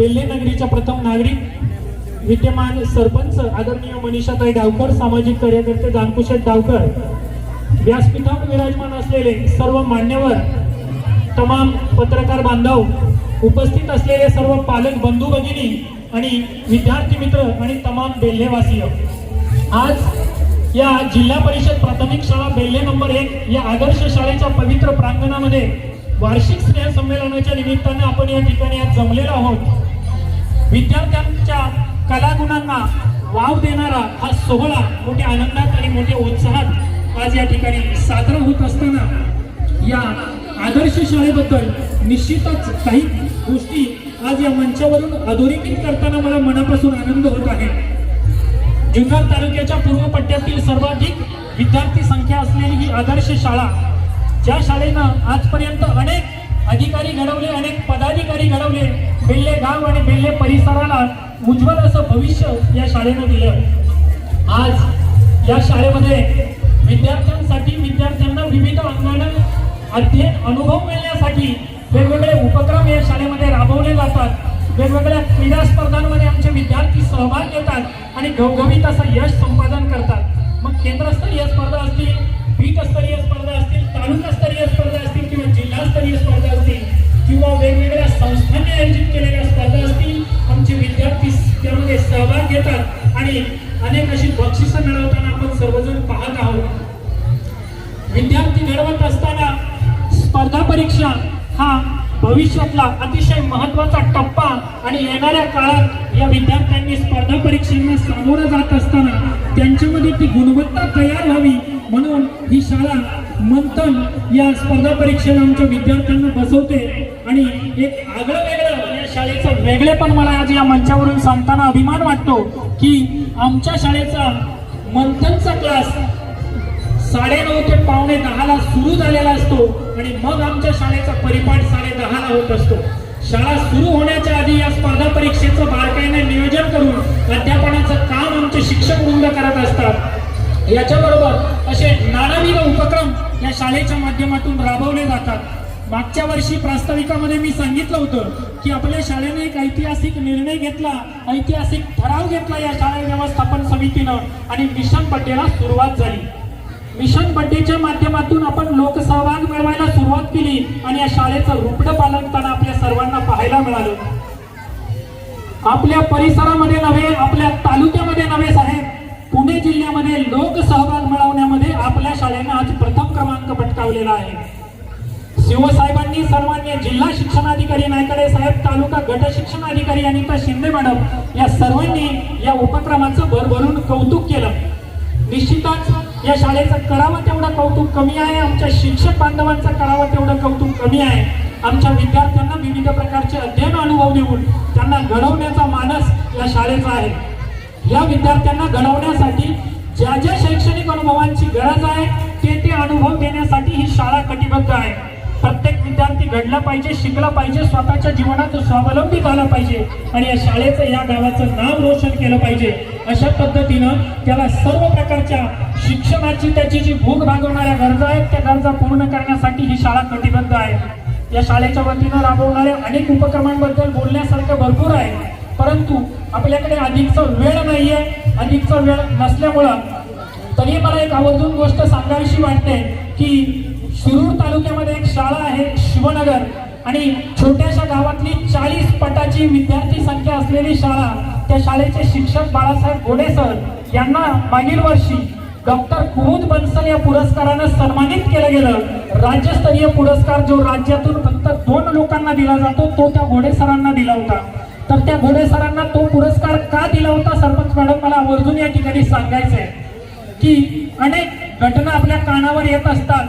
बेल्ले नगरीच्या प्रथम नागरिक विद्यमान सरपंच आदरणीय मनीषाताई डावकर सामाजिक कार्यकर्ते जानकुशेठ डावकर व्यासपीठावर विराजमान असलेले सर्व मान्यवर तमाम पत्रकार बांधव उपस्थित असलेले सर्व पालक बंधू भगिनी आणि विद्यार्थी मित्र आणि तमाम बेल्हेवासीय आज या जिल्हा परिषद प्राथमिक शाळा बेल्हे नंबर एक या आदर्श शाळेच्या पवित्र प्रांगणामध्ये वार्षिक स्नेह संमेलनाच्या निमित्ताने आपण या ठिकाणी आज जमलेलो आहोत. विद्यार्थ्यांच्या कलागुणांना वाव देणारा हा सोहळा मोठ्या आनंदात आणि मोठ्या उत्साहात आज या ठिकाणी साजरा होत असताना या आदर्श शाळेबद्दल निश्चितच काही गोष्टी आज या मंचावरून अधोरेखित करताना मला मनापासून आनंद होत आहे. जुन्नर तालुक्याच्या पूर्व पट्ट्यातील सर्वाधिक विद्यार्थी संख्या असलेली ही आदर्श शाळा ज्या शाळेनं आजपर्यंत अनेक अधिकारी घडवले अनेक पदाधिकारी घडवले बेल्ले गाव आणि बेल्ले परिसराला उज्ज्वल असं भविष्य या शाळेनं दिलं. आज या शाळेमध्ये विद्यार्थ्यांसाठी विद्यार्थ्यांना विविध अंगण अध्ययन अनुभव मिळण्यासाठी वेगवेगळे उपक्रम या शाळेमध्ये राबवले जातात. वेगवेगळ्या क्रीडा स्पर्धांमध्ये आमचे विद्यार्थी सहभाग घेतात आणि घवघवीत असं यश संपादन करतात. मग केंद्र सहभाग घेतात आणि अनेक अशी बक्षिस मिळवताना आपण सर्वजण पाहत आहोत. विद्यार्थी घडवत असताना स्पर्धा परीक्षा हा भविष्यातला अतिशय महत्त्वाचा टप्पा आणि येणाऱ्या काळात या विद्यार्थ्यांनी स्पर्धा परीक्षांना सामोरं जात असताना त्यांच्यामध्ये ती गुणवत्ता तयार व्हावी म्हणून ही शाळा मंथन या स्पर्धा परीक्षेला आमच्या विद्यार्थ्यांना बसवते. आणि एक आगळं वेगळं शाळेचं वेगळेपण मला आज या मंचावरून सांगताना अभिमान वाटतो की आमच्या शाळेचा मंथनचा क्लास साडेनऊ ते पावणे दहाला सुरू झालेला असतो आणि मग आमच्या शाळेचा परिपाठ साडे दहाला होत असतो. शाळा सुरू होण्याच्या आधी या स्पर्धा परीक्षेचं बारकाईने नियोजन करून अध्यापनाचं काम आमचे शिक्षक वृंद करत असतात. याच्याबरोबर असे नानाविध उपक्रम या शाळेच्या माध्यमातून राबवले जातात. मागच्या वर्षी प्रास्ताविकामध्ये मी सांगितलं होतं की आपल्या शाळेने एक ऐतिहासिक निर्णय घेतला ऐतिहासिक ठराव घेतला या शाळा व्यवस्थापन समितीनं आणि मिशन बड्डेला सुरुवात झाली. मिशन बड्डेच्या माध्यमातून आपण लोकसहभाग मिळवायला सुरुवात केली आणि या शाळेचं रुपडं पालनताना आपल्या सर्वांना पाहायला मिळालं. आपल्या परिसरामध्ये नव्हे आपल्या तालुक्यामध्ये नव्हे साहेब पुणे जिल्ह्यामध्ये लोकसहभाग मिळवण्यामध्ये आपल्या शाळेनं आज प्रथम क्रमांक पटकावलेला आहे. शिवसाहेबांनी सर्वांनी जिल्हा शिक्षणाधिकारी नायकडे साहेब तालुका गट शिक्षणाधिकारी अनिता शिंदे मॅडम या सर्वांनी या उपक्रमाचं भरभरून कौतुक केलं. निश्चितच या शाळेचं करावं तेवढं कौतुक कमी आहे आमच्या शिक्षक बांधवांचं करावं तेवढं कौतुक कमी आहे. आमच्या विद्यार्थ्यांना विविध प्रकारचे अध्ययन अनुभव देऊन त्यांना घडवण्याचा मानस या शाळेचा आहे. या विद्यार्थ्यांना घडवण्यासाठी ज्या ज्या शैक्षणिक अनुभवांची गरज आहे ते ते अनुभव देण्यासाठी ही शाळा कटिबद्ध आहे. विद्यार्थी घडला पाहिजे शिकला पाहिजे स्वतःच्या जीवनात स्वावलंबी झाला पाहिजे आणि या शाळेचं या गावाचं नाव रोशन केलं पाहिजे. अशा पद्धतीनं त्याला सर्व प्रकारच्या शिक्षणाची त्याची जी भूक भागवणाऱ्या गरजा आहेत त्या गरजा पूर्ण करण्यासाठी ही शाळा कटिबद्ध आहे. या शाळेच्या वतीनं राबवणाऱ्या अनेक उपक्रमांबद्दल बोलण्यासारखं भरपूर आहे. परंतु आपल्याकडे अधिकचा वेळ नाहीये. अधिकचा वेळ नसल्यामुळं तरी मला एक आवर्जून गोष्ट सांगावीशी वाटते की सुरू आणि छोट्याशा गावातली चाळीस पटाची विद्यार्थी संख्या असलेली शाळा त्या शाळेचे शिक्षक बाळासाहेब गोडे सर यांना मागील वर्षी डॉक्टर कुमुद बन्सल या पुरस्कारानं सन्मानित केलं गेलं. राज्यस्तरीय पुरस्कार जो राज्यातून फक्त दोन लोकांना दिला जातो तो त्या घोडे सरांना दिला होता. तर त्या घोडे सरांना तो पुरस्कार का दिला होता सरपंच मॅडम मला आवर्जून या ठिकाणी सांगायचं आहे की अनेक घटना आपल्या कानावर येत असतात.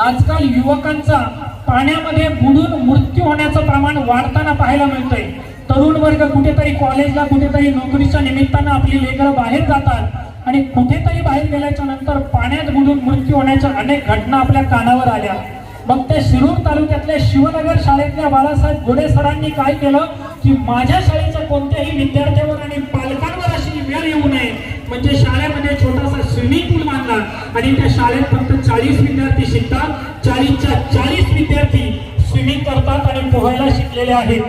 आजकाल युवकांचा पाण्यामध्ये बुडून मृत्यू होण्याचं प्रमाण वाढताना पाहायला मिळतंय. तरुण वर्ग कुठेतरी कॉलेजला कुठेतरी नोकरीच्या निमित्तानं आपली लेकरं बाहेर जातात आणि कुठेतरी बाहेर गेल्याच्यानंतर पाण्यात बुडून मृत्यू होण्याच्या अनेक घटना आपल्या कानावर आल्या. मग त्या शिरूर तालुक्यातल्या शिवनगर शाळेतल्या बाळासाहेब गोडे सरांनी काय केलं की माझ्या शाळेच्या कोणत्याही विद्यार्थ्यावर आणि पालकांवर अशी वेळ येऊ नये. म्हणजे शाळेमध्ये शाळेमध्ये छोटासा स्विमिंग पूल बांधला आणि त्या शाळेत फक्त चाळीस विद्यार्थी शिकतात. चाळीसच्या चाळीस विद्यार्थी स्विमिंग करतात आणि पोहायला शिकलेले आहेत.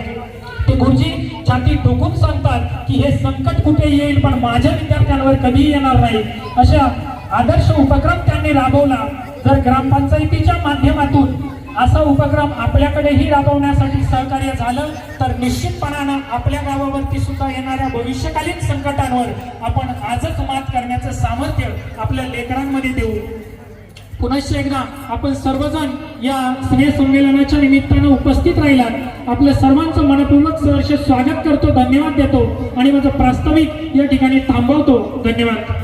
ते गुरुजी छाती ठोकून सांगतात की हे संकट कुठे येईल पण माझ्या विद्यार्थ्यांवर कधी येणार नाही. अशा आदर्श उपक्रम त्यांनी राबवला. जर ग्रामपंचायतीच्या माध्यमातून असा उपक्रम आपल्याकडेही राबवण्यासाठी सहकार्य झालं तर निश्चितपणानं आपल्या गावावरती सुद्धा येणाऱ्या भविष्यकालीन संकटांवर आपण आजच मात करण्याचं सामर्थ्य आपल्या लेकरांमध्ये देऊ. पुनश्च एकदा आपण सर्वजण या स्नेह संमेलनाच्या निमित्तानं उपस्थित राहिलात. आपल्या सर्वांचं मनपूर्वक सहर्ष स्वागत करतो धन्यवाद देतो आणि माझं प्रास्ताविक या ठिकाणी थांबवतो. धन्यवाद.